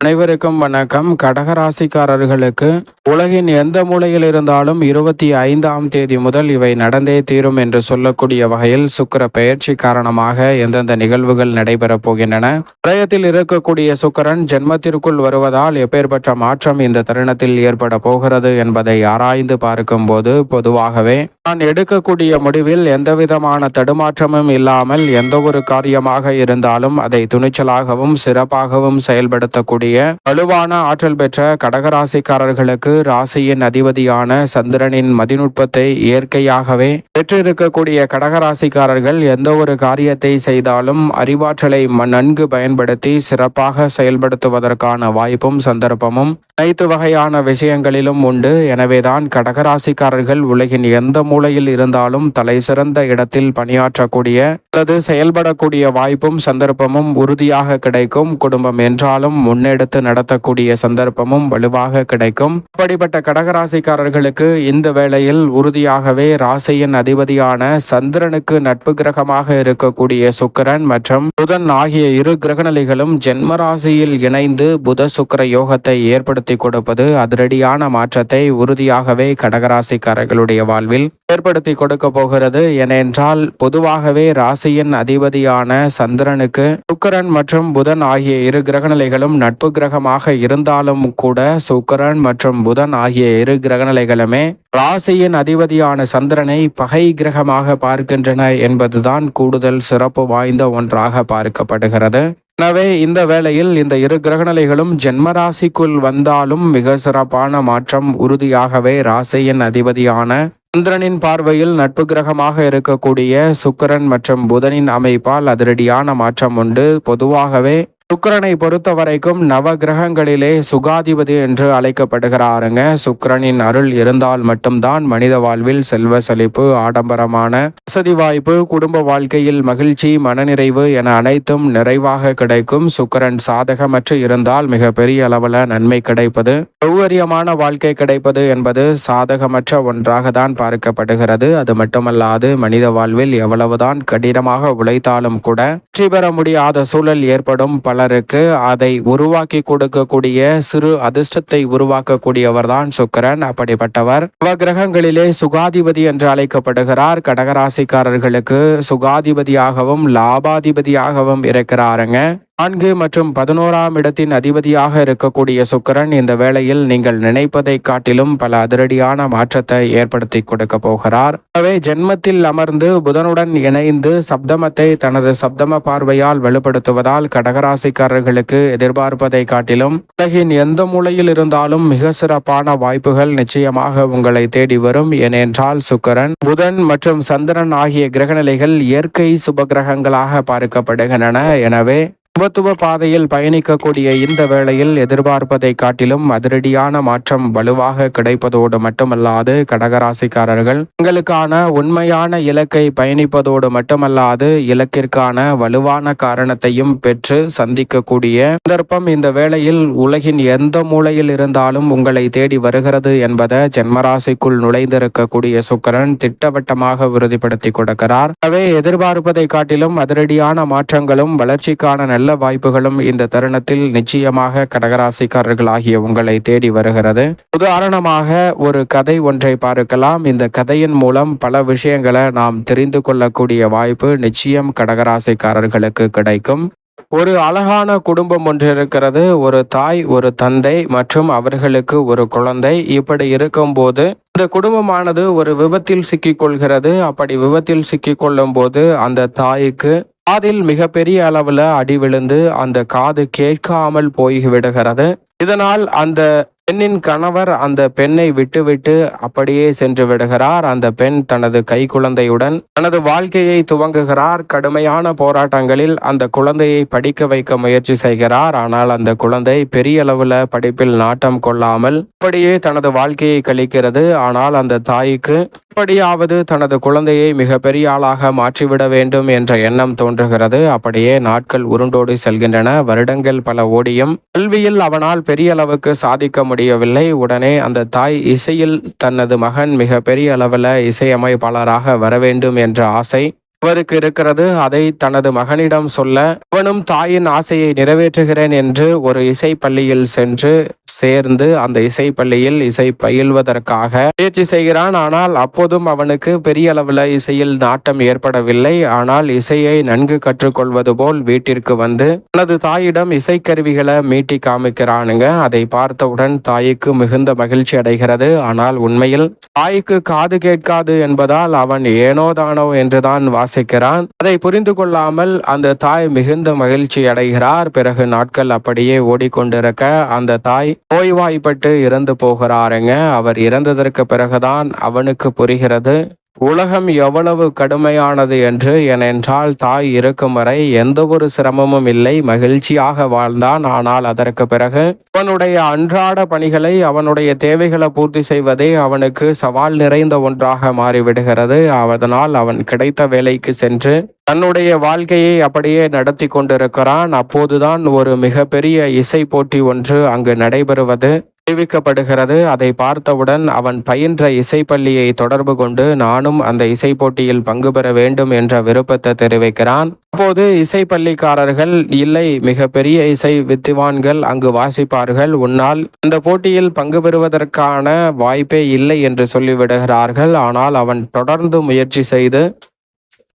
அனைவருக்கும் வணக்கம். கடகராசிக்காரர்களுக்கு உலகின் எந்த மூலையில் இருந்தாலும் இருபத்தி ஐந்தாம் தேதி முதல் இவை நடந்தே தீரும் என்று சொல்லக்கூடிய வகையில் சுக்கிர பெயர்ச்சி காரணமாக எந்தெந்த நிகழ்வுகள் நடைபெறப் போகின்றன? பிரயத்தில் இருக்கக்கூடிய சுக்கிரன் ஜென்மத்திற்குள் வருவதால் எப்பேற்பட்ட மாற்றம் இந்த தருணத்தில் ஏற்பட போகிறது என்பதை ஆராய்ந்து பார்க்கும்போது பொதுவாகவே நான் எடுக்கக்கூடிய முடிவில் எந்தவிதமான தடுமாற்றமும் இல்லாமல் எந்த ஒரு காரியமாக இருந்தாலும் அதை துணிச்சலாகவும் சிறப்பாகவும் செயல்படுத்தக்கூடிய வலுவான ஆற்றல் பெற்ற கடகராசிக்காரர்களுக்கு ராசியின் அதிபதியான சந்திரனின் மதிநுட்பத்தை இயற்கையாகவே பெற்றிருக்கக்கூடிய கடகராசிக்காரர்கள் எந்த ஒரு காரியத்தை செய்தாலும் அறிவாற்றலை நன்கு பயன்படுத்தி சிறப்பாக செயல்படுத்துவதற்கான வாய்ப்பும் சந்தர்ப்பமும் அனைத்து வகையான விஷயங்களிலும் உண்டு. எனவேதான் கடகராசிக்காரர்கள் உலகின் எந்த மூலையில் இருந்தாலும் தலை சிறந்த இடத்தில் பணியாற்றக்கூடிய அல்லது செயல்படக்கூடிய வாய்ப்பும் சந்தர்ப்பமும் உறுதியாக கிடைக்கும். குடும்பம் என்றாலும் முன்னெடுத்து நடத்தக்கூடிய சந்தர்ப்பமும் வலுவாக கிடைக்கும். அப்படிப்பட்ட கடகராசிக்காரர்களுக்கு இந்த வேளையில் உறுதியாகவே ராசியின் அதிபதியான சந்திரனுக்கு நட்பு கிரகமாக இருக்கக்கூடிய சுக்கிரன் மற்றும் புதன் ஆகிய இரு கிரகநிலைகளும் ஜென்ம ராசியில் இணைந்து புத சுக்கர யோகத்தை ஏற்படுத்தி கொடுப்பது அதிரடியான மாற்றத்தை உறுதியாகவே கடகராசிக்காரர்களுடைய வாழ்வில் ஏற்படுத்தி கொடுக்க போகிறது. ஏனென்றால் பொதுவாகவே ராசியின் அதிபதியான சந்திரனுக்கு சுக்கிரன் மற்றும் புதன் ஆகிய இரு கிரகநிலைகளும் நட்பு கிரகமாக இருந்தாலும் கூட சுக்கிரன் மற்றும் புதன் ஆகிய இரு கிரகநிலைகளுமே ராசியின் அதிபதியான சந்திரனை பகை கிரகமாக பார்க்கின்றன என்பதுதான் கூடுதல் சிறப்பு வாய்ந்த ஒன்றாக பார்க்கப்படுகிறது. எனவே இந்த வேளையில் இந்த இரு கிரகநிலைகளும் ஜென்மராசிக்குள் வந்தாலும் மிக சிறப்பான மாற்றம் உறுதியாகவே ராசியின் அதிபதியான சந்திரனின் பார்வையில் நட்பு கிரகமாக இருக்கக்கூடிய சுக்கிரன் மற்றும் புதனின் அமைப்பால் அதிரடியான மாற்றம் உண்டு. பொதுவாகவே சுக்கிரனை பொறுத்த வரைக்கும் நவ கிரகங்களிலே சுகாதிபதி என்று அழைக்கப்படுகிறாருங்க. சுக்கிரனின் அருள் இருந்தால் மட்டும்தான் மனித வாழ்வில் செல்வ செழிப்பு ஆடம்பரமான வசதி வாய்ப்பு குடும்ப வாழ்க்கையில் மகிழ்ச்சி மனநிறைவு என அனைத்தும் நிறைவாக கிடைக்கும். சுக்கரன் சாதகமற்று இருந்தால் மிக பெரிய அளவில் நன்மை கிடைப்பது சௌகரியமான வாழ்க்கை கிடைப்பது என்பது சாதகமற்ற ஒன்றாக தான் பார்க்கப்படுகிறது. அது மட்டுமல்லாது மனித வாழ்வில் எவ்வளவுதான் கடினமாக உழைத்தாலும் கூட வெற்றி பெற முடியாத சூழல் ஏற்படும். பல பலருக்கு அதை உருவாக்கி கொடுக்கக்கூடிய சிறு அதிர்ஷ்டத்தை உருவாக்கக்கூடியவர் தான் சுக்கிரன். அப்படிப்பட்டவர். நவகிரகங்களிலே சுகாதிபதி என்று அழைக்கப்படுகிறார். கடகராசிக்காரர்களுக்கு சுகாதிபதியாகவும் லாபாதிபதியாகவும் இருக்கிறாருங்க. நான்கு மற்றும் பதினோராம் இடத்தின் அதிபதியாக இருக்கக்கூடிய சுக்கரன் இந்த வேளையில் நீங்கள் நினைப்பதை காட்டிலும் பல அதிரடியான மாற்றத்தை ஏற்படுத்தி கொடுக்க போகிறார். எனவே ஜென்மத்தில் அமர்ந்து புதனுடன் இணைந்து சப்தமத்தை தனது சப்தம பார்வையால் வெளிப்படுத்துவதால் கடகராசிக்காரர்களுக்கு எதிர்பார்ப்பதை காட்டிலும் உலகின் எந்த மூலையில் இருந்தாலும் மிக சிறப்பான வாய்ப்புகள் நிச்சயமாக உங்களை தேடி வரும். ஏனென்றால் சுக்கரன் புதன் மற்றும் சந்திரன் ஆகிய கிரகநிலைகள் இயற்கை சுப கிரகங்களாக பார்க்கப்படுகின்றன. எனவே சமத்துவ பாதையில் பயணிக்கக்கூடிய இந்த வேளையில் எதிர்பார்ப்பதை காட்டிலும் அதிரடியான மாற்றம் வலுவாக கிடைப்பதோடு மட்டுமல்லாது கடகராசிக்காரர்கள் உங்களுக்கான உண்மையான இலக்கை பயணிப்பதோடு மட்டுமல்லாது இலக்கிற்கான வலுவான காரணத்தையும் பெற்று சந்திக்கக்கூடிய சந்தர்ப்பம் இந்த வேளையில் உலகின் எந்த மூலையில் இருந்தாலும் உங்களை தேடி வருகிறது என்பதை ஜென்மராசிக்குள் நுழைந்திருக்கக்கூடிய சுக்கரன் திட்டவட்டமாக உறுதிப்படுத்தி கொடுக்கிறார். எனவே எதிர்பார்ப்பதை காட்டிலும் அதிரடியான மாற்றங்களும் வளர்ச்சிக்கான நல்ல வாய்ப்புகளும் இந்த தருணத்தில் நிச்சயமாக கடகராசிக்காரர்கள் ஆகிய உங்களை தேடி வருகிறது. உதாரணமாக ஒரு கதை ஒன்றை பார்க்கலாம். இந்த கதையின் மூலம் பல விஷயங்களை நாம் தெரிந்து கொள்ளக்கூடிய வாய்ப்பு நிச்சயம் கடகராசிக்காரர்களுக்கு கிடைக்கும். ஒரு அழகான குடும்பம் ஒன்று இருக்கிறது. ஒரு தாய் ஒரு தந்தை மற்றும் அவர்களுக்கு ஒரு குழந்தை. இப்படி இருக்கும்போது இந்த குடும்பமானது ஒரு விபத்தில் சிக்கிக்கொள்கிறது அப்படி விபத்தில் சிக்கிக்கொள்ளும் போது அந்த தாய்க்கு காதில் மிகப்பெரிய அளவுல அடி விழுந்து அந்த காது கேட்காமல் போய் விடுகிறது. இதனால் அந்த பெண்ணின் கணவர் அந்த பெண்ணை விட்டுவிட்டு அப்படியே சென்று விடுகிறார். அந்த பெண் தனது கை குழந்தையுடன் தனது வாழ்க்கையை துவங்குகிறார். கடுமையான போராட்டங்களில் அந்த குழந்தையை படிக்க வைக்க முயற்சி செய்கிறார். ஆனால் அந்த குழந்தை பெரிய அளவுல படிப்பில் நாட்டம் கொள்ளாமல் அப்படியே தனது வாழ்க்கையை கழிக்கிறது. ஆனால் அந்த தாய்க்கு எப்படியாவது தனது குழந்தையை மிகப்பெரிய ஆளாக மாற்றிவிட வேண்டும் என்ற எண்ணம் தோன்றுகிறது. அப்படியே நாட்கள் உருண்டோடி செல்கின்றன. வருடங்கள் பல ஓடியும். கல்வியில் அவனால் பெரிய அளவுக்கு சாதிக்க முடியவில்லை. உடனே அந்த தாய் இசையில் தனது மகன் மிக பெரிய அளவில் இசையமைப்பாளராக வர வேண்டும் என்ற ஆசை அவருக்கு இருக்கிறது அதை தனது மகனிடம் சொல்ல அவனும் தாயின் ஆசையை நிறைவேற்றுகிறேன் என்று ஒரு இசை பள்ளியில் சென்று சேர்ந்து அந்த இசை பள்ளியில் இசை பயில்வதற்காக முயற்சி செய்கிறான். ஆனால் அப்போதும் அவனுக்கு பெரிய அளவில் இசையில் நாட்டம் ஏற்படவில்லை. ஆனால் இசையை நன்கு கற்றுக்கொள்வது போல் வீட்டிற்கு வந்து தனது தாயிடம் இசைக்கருவிகளை மீட்டி காமிக்கிறானுங்க. அதை பார்த்தவுடன் தாய்க்கு மிகுந்த மகிழ்ச்சி அடைகிறது. ஆனால் உண்மையில் தாய்க்கு காது கேட்காது என்பதால் அவன் ஏனோதானோ என்றுதான் என்றுதான் வாசிக்கிறான். அதை புரிந்து கொள்ளாமல் அந்த தாய் மிகுந்த மகிழ்ச்சி அடைகிறார். பிறகு நாட்கள் அப்படியே ஓடிக்கொண்டிருக்க அந்த தாய் நோய்வாய்ப்பட்டு இறந்து போகிறாருங்க. அவர் இறந்ததற்கு பிறகுதான் அவனுக்கு புரிகிறது. உலகம் எவ்வளவு கடுமையானது என்று ஏனென்றால் தாய் இருக்கும் வரை எந்த ஒரு சிரமமும் இல்லை மகிழ்ச்சியாக வாழ்ந்தான். ஆனால் அதற்கு பிறகு அவனுடைய அன்றாட பணிகளை அவனுடைய தேவைகளை பூர்த்தி செய்வதே அவனுக்கு சவால் நிறைந்த ஒன்றாக மாறிவிடுகிறது. அதனால் அவன் கிடைத்த வேலைக்கு சென்று தன்னுடைய வாழ்க்கையை அப்படியே நடத்தி கொண்டிருக்கிறான். அப்போதுதான் ஒரு மிகப்பெரிய இசை போட்டி ஒன்று அங்கு நடைபெறுவது. அறிவிக்கப்படுகிறது. அதை பார்த்தவுடன் அவன் பயின்ற இசைப்பள்ளியை தொடர்பு கொண்டு நானும் அந்த இசை போட்டியில் பங்கு பெற வேண்டும் என்ற விருப்பத்தை தெரிவிக்கிறான். அப்போது இசை பள்ளிக்காரர்கள் இல்லை மிகப்பெரிய இசை வித்திவான்கள் அங்கு வாசிப்பார்கள். உன்னால் அந்த போட்டியில் பங்கு பெறுவதற்கான வாய்ப்பே இல்லை என்று சொல்லிவிடுகிறார்கள். ஆனால் அவன் தொடர்ந்து முயற்சி செய்து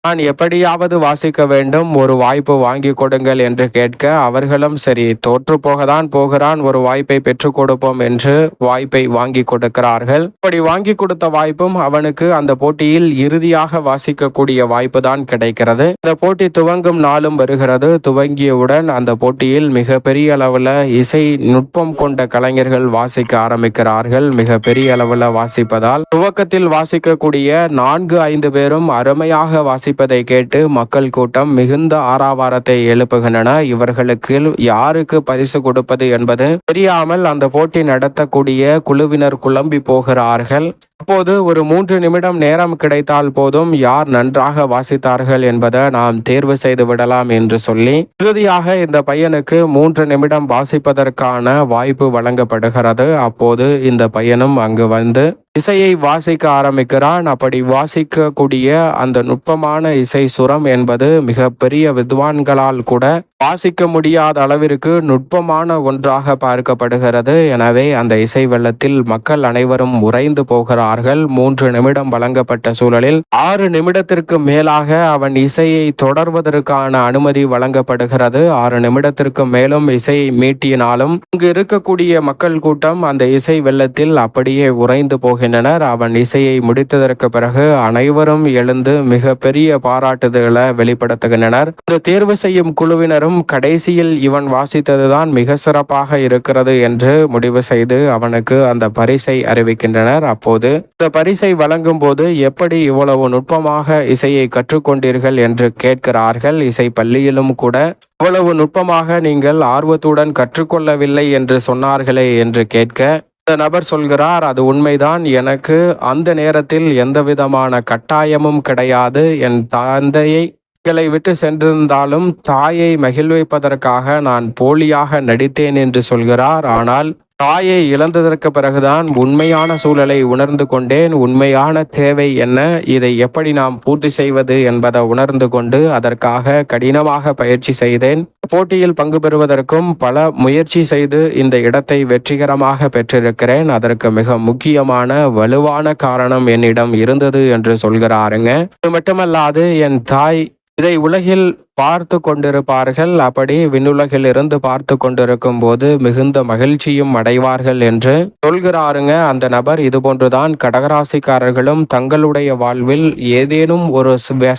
நான் எப்படியாவது வாசிக்க வேண்டும் ஒரு வாய்ப்பு வாங்கி கொடுங்கள் என்று கேட்க அவர்களும் சரி தோற்று போகத்தான் போகிறான் ஒரு வாய்ப்பை பெற்றுக் கொடுப்போம் என்று வாய்ப்பை வாங்கி கொடுக்கிறார்கள். அப்படி வாங்கி கொடுத்த வாய்ப்பும் அவனுக்கு அந்த போட்டியில் இறுதியாக வாசிக்கக்கூடிய வாய்ப்பு தான் கிடைக்கிறது. இந்த போட்டி துவங்கும் நாளும் வருகிறது. துவங்கியவுடன் அந்த போட்டியில் மிக பெரிய அளவில் இசை நுட்பம் கொண்ட கலைஞர்கள் வாசிக்க ஆரம்பிக்கிறார்கள். மிக பெரிய அளவில் வாசிப்பதால் துவக்கத்தில் வாசிக்கக்கூடிய நான்கு ஐந்து பேரும் அருமையாக வாசி வாசிப்பதை கேட்டு மக்கள் கூட்டம் மிகுந்த ஆறாவாரத்தை எழுப்புகின்றன. இவர்களுக்கு யாருக்கு பரிசு கொடுப்பது என்பது தெரியாமல் அந்த போட்டி நடத்தக்கூடிய குழுவினர் குழம்பி போகிறார்கள். அப்போது ஒரு மூன்று நிமிடம் நேரம் கிடைத்தால் போதும் யார் நன்றாக வாசித்தார்கள் என்பதை நாம் தேர்வு செய்து விடலாம் என்று சொல்லி இறுதியாக இந்த பையனுக்கு மூன்று நிமிடம் வாசிப்பதற்கான வாய்ப்பு வழங்கப்படுகிறது. அப்போது இந்த பையனும் அங்கு வந்து இசையை வாசிக்க ஆரம்பிக்கிறான். அப்படி வாசிக்கக்கூடிய அந்த நுட்பமான இசை சுரம் என்பது மிக பெரிய வித்வான்களால் கூட வாசிக்க முடியாத அளவிற்கு நுட்பமான ஒன்றாக பார்க்கப்படுகிறது. எனவே அந்த இசை வெள்ளத்தில் மக்கள் அனைவரும் உறைந்து போகிறார்கள். மூன்று நிமிடம் வழங்கப்பட்ட சூழலில் ஆறு நிமிடத்திற்கு மேலாக அவன் இசையை தொடர்வதற்கான அனுமதி வழங்கப்படுகிறது. ஆறு நிமிடத்திற்கு மேலும் இசையை மீட்டினாலும் இங்கு இருக்கக்கூடிய மக்கள் கூட்டம் அந்த இசை வெள்ளத்தில் அப்படியே உறைந்து போகின்றனர். அவன் இசையை முடித்ததற்கு பிறகு அனைவரும் எழுந்து மிக பெரிய பாராட்டுதல்களை வெளிப்படுத்துகின்றனர். இந்த தேர்வு செய்யும் குழுவினரும் கடைசியில் இவன் வாசித்ததுதான் மிக சிறப்பாக இருக்கிறது என்று முடிவு செய்து அவனுக்கு அந்த பரிசை அறிவிக்கின்றனர். அப்போது இந்த பரிசை வழங்கும் போது எப்படி இவ்வளவு நுட்பமாக இசையை கற்றுக்கொண்டீர்கள் என்று கேட்கிறார்கள். இசை பள்ளியிலும் கூட இவ்வளவு நுட்பமாக நீங்கள் ஆர்வத்துடன் கற்றுக்கொள்ளவில்லை என்று சொன்னார்களே என்று கேட்க இந்த நபர் சொல்கிறார் அது உண்மைதான். எனக்கு அந்த நேரத்தில் எந்த விதமான கட்டாயமும் கிடையாது. என் தந்தையை களை விட்டு சென்றிருந்தாலும் தாயை மகிழ்விப்பதற்காக நான் போலியாக நடித்தேன் என்று சொல்கிறார். ஆனால் தாயை இழந்ததற்கு பிறகுதான் உண்மையான சூழலை உணர்ந்து கொண்டேன். உண்மையான தேவை என்ன? இதை எப்படி நாம் பூர்த்தி செய்வது என்பதை உணர்ந்து கொண்டு அதற்காக கடினமாக பயிற்சி செய்தேன். போட்டியில் பங்கு பெறுவதற்கும் பல முயற்சி செய்து இந்த இடத்தை வெற்றிகரமாக பெற்றிருக்கிறேன். அதற்கு மிக முக்கியமான வலுவான காரணம் என்னிடம் இருந்தது என்று சொல்கிறாருங்க. இது மட்டுமல்லாது என் தாய் இதை உலகில் பார்த்து கொண்டிருப்பார்கள் அப்படி விண்ணுலகில் இருந்து பார்த்து கொண்டிருக்கும் போது மிகுந்த மகிழ்ச்சியும் அடைவார்கள் என்று சொல்கிறாருங்க. அந்த நபர் இதுபோன்றுதான் கடகராசிக்காரர்களும் தங்களுடைய வாழ்வில் ஏதேனும் ஒரு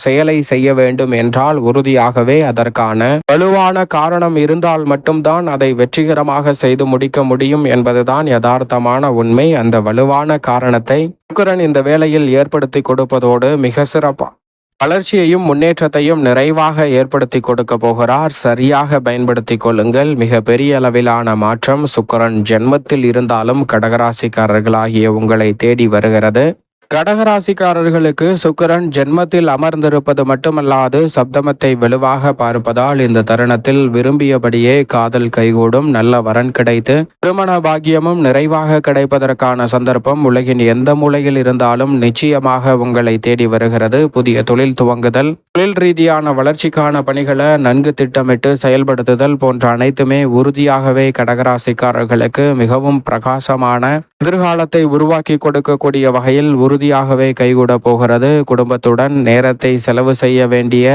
செயலை செய்ய வேண்டும் என்றால் உறுதியாகவே அதற்கான வலுவான காரணம் இருந்தால் மட்டும்தான் அதை வெற்றிகரமாக செய்து முடிக்க முடியும் என்பதுதான் யதார்த்தமான உண்மை. அந்த வலுவான காரணத்தை சுக்கரன் இந்த வேளையில் ஏற்படுத்தி கொடுப்பதோடு மிக சிறப்பாக வளர்ச்சியையும் முன்னேற்றத்தையும் நிறைவாக ஏற்படுத்தி கொடுக்க போகிறார். சரியாக பயன்படுத்திக் கொள்ளுங்கள். மிக பெரிய அளவிலான மாற்றம் சுக்கரன் ஜென்மத்தில் இருந்தாலும் கடகராசிக்காரர்களாகிய உங்களை தேடி வருகிறது. கடகராசிக்காரர்களுக்கு சுக்கரன் ஜென்மத்தில் அமர்ந்திருப்பது மட்டுமல்லாது சப்தமத்தை வலுவாக பார்ப்பதால் இந்த தருணத்தில் விரும்பியபடியே காதல் கைகூடும் நல்ல வரன் கிடைத்து திருமண பாக்கியமும் நிறைவாக கிடைப்பதற்கான சந்தர்ப்பம் உலகின் எந்த மூலையில் இருந்தாலும் நிச்சயமாக உங்களை தேடி வருகிறது. புதிய தொழில் துவங்குதல் தொழில் ரீதியான வளர்ச்சிக்கான பணிகளை நன்கு திட்டமிட்டு செயல்படுத்துதல் போன்ற அனைத்துமே உறுதியாகவே கடகராசிக்காரர்களுக்கு மிகவும் பிரகாசமான எதிர்காலத்தை உருவாக்கி கொடுக்கக்கூடிய வகையில் உறுதியாகவே கைகூட போகிறது. குடும்பத்துடன் நேரத்தை செலவு செய்ய வேண்டிய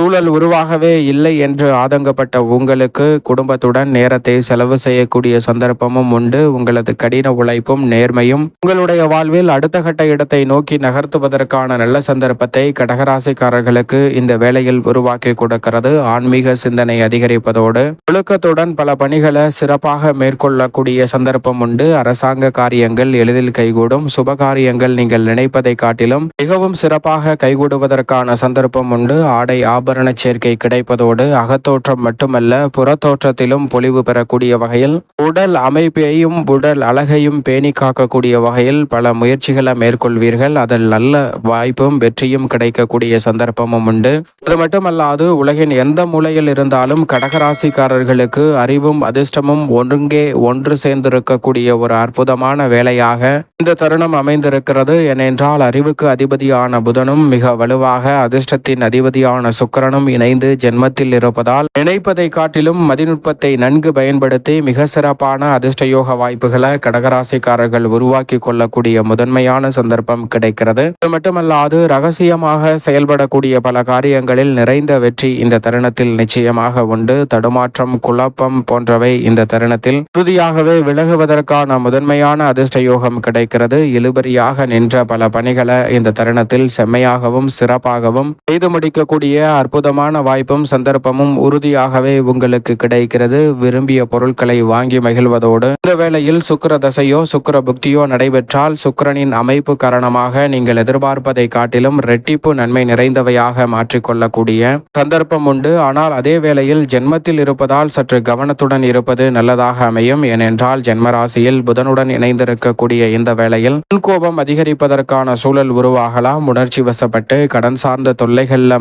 சூழல் உருவாகவே இல்லை என்று ஆதங்கப்பட்ட உங்களுக்கு குடும்பத்துடன் நேரத்தை செலவு செய்யக்கூடிய சந்தர்ப்பமும் உண்டு. உங்களது கடின உழைப்பும் நேர்மையும் உங்களுடைய வாழ்வில் அடுத்த கட்ட இடத்தை நோக்கி நகர்த்துவதற்கான நல்ல சந்தர்ப்பத்தை கடகராசிக்காரர்களுக்கு இந்த வேளையில் உருவாக்கி கொடுக்கிறது. ஆன்மீக சிந்தனை அதிகரிப்பதோடு ஒழுக்கத்துடன் பல பணிகளை சிறப்பாக மேற்கொள்ளக்கூடிய சந்தர்ப்பம் உண்டு. அரசாங்க காரியங்கள் எளிதில் கைகூடும். சுப காரியங்கள் நீங்கள் நினைப்பதை காட்டிலும் மிகவும் சிறப்பாக கைகூடுவதற்கான சந்தர்ப்பம் உண்டு. ஆடை ஆபரண சேர்க்கை கிடைப்பதோடு அகத்தோற்றம் மட்டுமல்ல புறத்தோற்றத்திலும் பொலிவு பெறக்கூடிய வகையில் உடல் அமைப்பையும் உடல் அழகையும் பேணி காக்கக்கூடிய வகையில் பல முயற்சிகளை மேற்கொள்வீர்கள். அதில் நல்ல வாய்ப்பும் வெற்றியும் கிடைக்கக்கூடிய சந்தர்ப்பமும் உண்டு. அது மட்டுமல்லாது உலகின் எந்த மூலையில் இருந்தாலும் கடகராசிக்காரர்களுக்கு அறிவும் அதிர்ஷ்டமும் ஒன்றுங்கே ஒன்று சேர்ந்திருக்கக்கூடிய ஒரு அற்புதமான வேலையாக இந்த தருணம் அமைந்திருக்கிறது. ஏனென்றால் அறிவுக்கு அதிபதியான புதனும் மிக வலுவாக அதிர்ஷ்டத்தின் அதிபதியான சுக்கிரனும் இணைந்து ஜென்மத்தில் இருப்பதால் நினைப்பதை காட்டிலும் மதிநுட்பத்தை நன்கு பயன்படுத்தி மிக சிறப்பான அதிர்ஷ்டயோக வாய்ப்புகளை கடகராசிக்காரர்கள் உருவாக்கி கொள்ளக்கூடிய முதன்மையான சந்தர்ப்பம் கிடைக்கிறது. அது மட்டுமல்லாது ரகசியமாக செயல்படக்கூடிய பல காரியங்களில் நிறைந்த வெற்றி இந்த தருணத்தில் நிச்சயமாக உண்டு. தடுமாற்றம் குழப்பம் போன்றவை இந்த தருணத்தில் உறுதியாகவே விலகுவதற்கான முதன்மையான அதிர்ஷ்ட யோகம் கிடைக்கிறது. இழுபறியாக நின்ற பல பணிகளை இந்த தருணத்தில் செம்மையாகவும் சிறப்பாகவும் செய்து முடிக்கக்கூடிய அற்புதமான வாய்ப்பும் சந்தர்ப்பமும் உறுதியாகவே உங்களுக்கு கிடைக்கிறது. விரும்பிய பொருட்களை வாங்கி மகிழ்வதோடு. இந்த வேளையில் சுக்கர தசையோ சுக்கிர புக்தியோ நடைபெற்றால் சுக்கிரனின் அமைப்பு காரணமாக நீங்கள் எதிர்பார்ப்பதை காட்டிலும் ரெட்டிப்பு நன்மை நிறைந்தவையாக மாற்றிக்கொள்ளக்கூடிய சந்தர்ப்பம் உண்டு. ஆனால் அதே வேளையில் ஜென்மத்தில் இருப்பதால் சற்று கவனத்துடன் இருப்பது நல்லதாக அமையும். ஏனென்றால் ஜென்மராசியில் புதனுடன் இணைந்திருக்கக்கூடிய இந்த வேளையில் முன்கோபம் அதிகரிப்பதற்கான சூழல் உருவாகலாம். உணர்ச்சி வசப்பட்டு கடன் சார்ந்த தொல்லைகளில்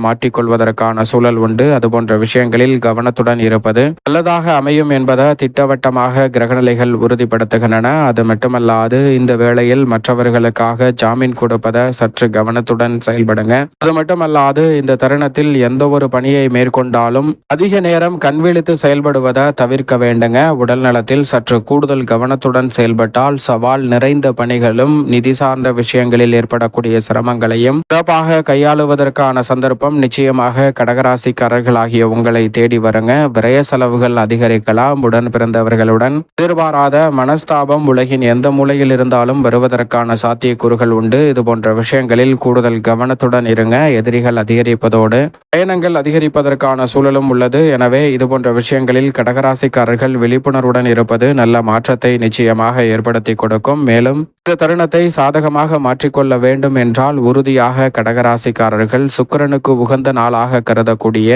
மாட்டிக்கொள்வதற்கான சூழல் உண்டு. அதுபோன்ற விஷயங்களில் கவனத்துடன் இருப்பது நல்லதாக அமையும் என்பதை திட்டவட்டமாக கிரகநிலைகள் உறுதிப்படுத்துகின்றன. அது மட்டுமல்லாது இந்த வேளையில் மற்றவர்களுக்காக ஜாமீன் கொடுப்பதை சற்று கவனத்துடன் செயல்படுங்க. அது மட்டுமல்லாது இந்த தருணத்தில் எந்த ஒரு பணியை மேற்கொண்டாலும் அதிக நேரம் கண்விழித்து செயல்படுவதை தவிர்க்க வேண்டுங்க. உடல் நலத்தில் சற்று கூடுதல் கவனத்துடன் செயல்பட்டால் சவால் நிறைந்த பணிகளும் நிதி சார்ந்த விஷயங்களில் ஏற்படக்கூடிய சிரமங்களையும் சிறப்பாக கையாளுவதற்கான சந்தர்ப்பம் நிச்சயமாக கடகராசிக்காரர்களாகிய உங்களை தேடி வருங்க. விரய செலவுகள் அதிகரிக்கலாம். உடன் பிறந்தவர்களுடன் எதிர்பாராத மனஸ்தாபம் உலகின் எந்த மூலையில் இருந்தாலும் வருவதற்கான சாத்தியக்கூறுகள் உண்டு. இது போன்ற விஷயங்களில் கூடுதல் கவனத்துடன் இருங்க. எதிரிகள் அதிகரிப்பதோடு பயணங்கள் அதிகரிப்பதற்கான சூழலும் உள்ளது. எனவே இது போன்ற விஷயங்களில் கடகராசிக்காரர்கள் விழிப்புணர்வுடன் இருப்பது நல்ல மாற்றத்தை நிச்சயமாக ஏற்படுத்தி கொடுக்கும். மேலும் இந்த தருணத்தை சாதகமாக மாற்றிக்கொள்ள வேண்டும் என்றால் உறுதியாக கடகராசிக்காரர்கள் சுக்கிரனுக்கு உகந்த நாளாக கருதக்கூடிய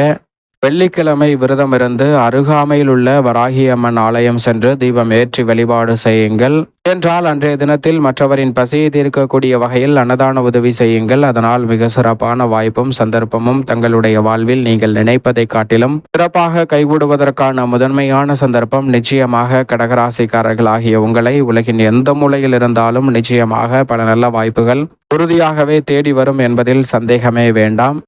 வெள்ளிக்கிழமை விரதமிருந்து அருகாமையில் உள்ள வராகி அம்மன் ஆலயம் சென்று தீபம் ஏற்றி வழிபாடு செய்யுங்கள். என்றால் அன்றைய தினத்தில் மற்றவரின் பசியை தீர்க்கக்கூடிய வகையில் அன்னதான உதவி செய்யுங்கள். அதனால் மிக சிறப்பான வாய்ப்பும் சந்தர்ப்பமும் தங்களுடைய வாழ்வில் நீங்கள் நினைப்பதை காட்டிலும் சிறப்பாக கைகூடுவதற்கான முதன்மையான சந்தர்ப்பம் நிச்சயமாக கடகராசிக்காரர்கள் ஆகிய உங்களை உலகின் எந்த மூலையில் இருந்தாலும் நிச்சயமாக பல நல்ல வாய்ப்புகள் உறுதியாகவே தேடி வரும் என்பதில் சந்தேகமே வேண்டாம்.